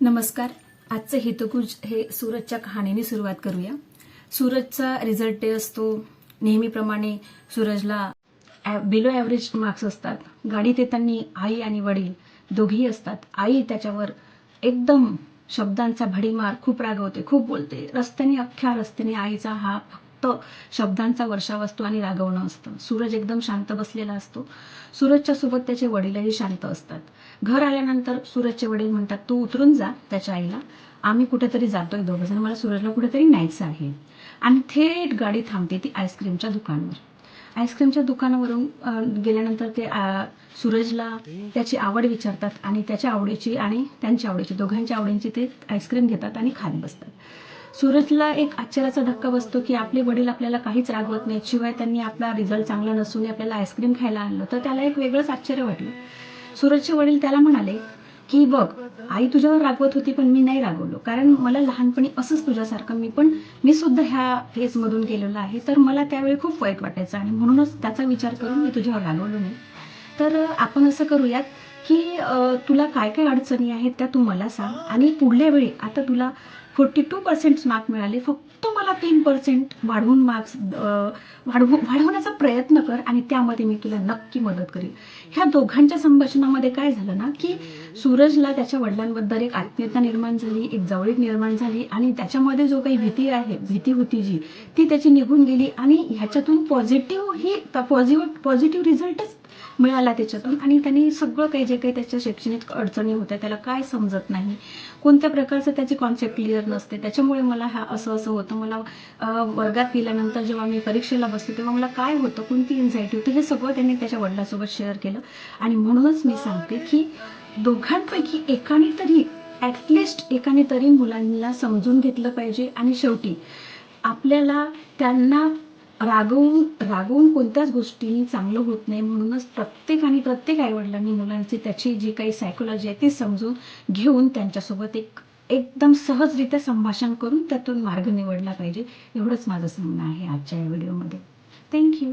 नमस्कार. आजचं हितकुज हे सूरजच्या कहाणीने सुरुवात करूया. सूरजचा रिझल्ट डे असतो. नेहमीप्रमाणे सूरजला बिलो ॲव्हरेज मार्क्स असतात. गाडीत येताना आई आणि वडील दोघेही असतात. आई त्याच्यावर एकदम शब्दांचा भडीमार खूप रागवते खूप बोलते. रस्त्याने अख्ख्या रस्त्याने आईचा हा फक्त शब्दांचा वर्षाव असतो आणि रागवणं असतं. सूरज एकदम शांत बसलेला असतो. सूरजच्या सोबत त्याचे वडीलही शांत असतात. घर आल्यानंतर सूरजचे वडील म्हणतात तू उतरून जा त्याच्या आईला. आम्ही कुठेतरी जातोय दोघं जण. मला सूरजला कुठेतरी न्यायचं आहे. आणि थेट गाडी थांबते ती आईस्क्रीमच्या दुकानावर. आईस्क्रीमच्या दुकानावरून गेल्यानंतर ते सूरजला त्याची आवड विचारतात आणि त्याच्या आवडीची आणि त्यांच्या आवडीची दोघांच्या आवडींची ते आईस्क्रीम घेतात आणि खात बसतात. सूरजला एक आश्चर्याचा धक्का बसतो की आपले वडील आपल्याला काहीच रागवत नाहीत. शिवाय त्यांनी आपला रिझल्ट चांगला नसून आपल्याला आईस्क्रीम खायला आणलं. तर त्याला एक वेगळंच आश्चर्य वाटलं. सूरजचे वडील त्याला म्हणाले की बघ आई तुझ्यावर रागवत होती पण मी नाही रागवलो. कारण मला लहानपणी असंच तुझ्यासारखं मी पण मी सुद्धा ह्या फेजमधून गेलेलो आहे. तर मला त्यावेळी खूप वाईट वाटायचं आणि म्हणूनच त्याचा विचार करून मी तुझ्यावर रागवलो नाही. तर आपण असं करूयात की तुला काय काय अडचणी आहेत त्या तू मला सांग. आणि पुढल्या वेळी आता तुला फोर्टी टू पर्सेंट मार्क मिळाले. फक्त मला तीन पर्सेंट वाढवून मार्क्स वाढवू वाढवण्याचा प्रयत्न कर आणि त्यामध्ये मी तुला नक्की मदत करेन. ह्या दोघांच्या संभाषणामध्ये काय झालं ना की सूरजला त्याच्या वडिलांबद्दल एक आत्मीयता निर्माण झाली एक जवळीक निर्माण झाली आणि त्याच्यामध्ये जो काही भीती आहे भीती होती जी ती त्याची निघून गेली आणि ह्याच्यातून पॉझिटिव्ह ही पॉझिटिव्ह पॉझिटिव्ह रिझल्टच मिळाला त्याच्यातून. आणि त्यांनी सगळं काही जे काही त्याच्या शैक्षणिक अडचणी होत्या त्याला काय समजत नाही. कोणत्या प्रकारचं त्याची कॉन्सेप्ट क्लिअर नसते. त्याच्यामुळे मला हा असं असं होतं. मला वर्गात गेल्यानंतर जेव्हा मी परीक्षेला बसते तेव्हा मला काय होतं कोणती एन्झायटी होती हे सगळं त्यांनी त्याच्या वडिलासोबत शेअर केलं. आणि म्हणूनच मी सांगते की दोघांपैकी एकाने तरी ॲटलिस्ट एकाने तरी मुलांना समजून घेतलं पाहिजे. आणि शेवटी आपल्याला त्यांना रागवून रागवून कोणत्याच गोष्टी चांगलं होत नाही म्हणूनच प्रत्येकाने प्रत्येक आईवडिलांनी मुलांची त्याची जी काही सायकोलॉजी आहे ती समजून घेऊन त्यांच्यासोबत एक एकदम सहजरित्या संभाषण करून त्यातून मार्ग निवडला पाहिजे. एवढंच माझं सांगणं आहे आजच्या या व्हिडिओमध्ये. थँक्यू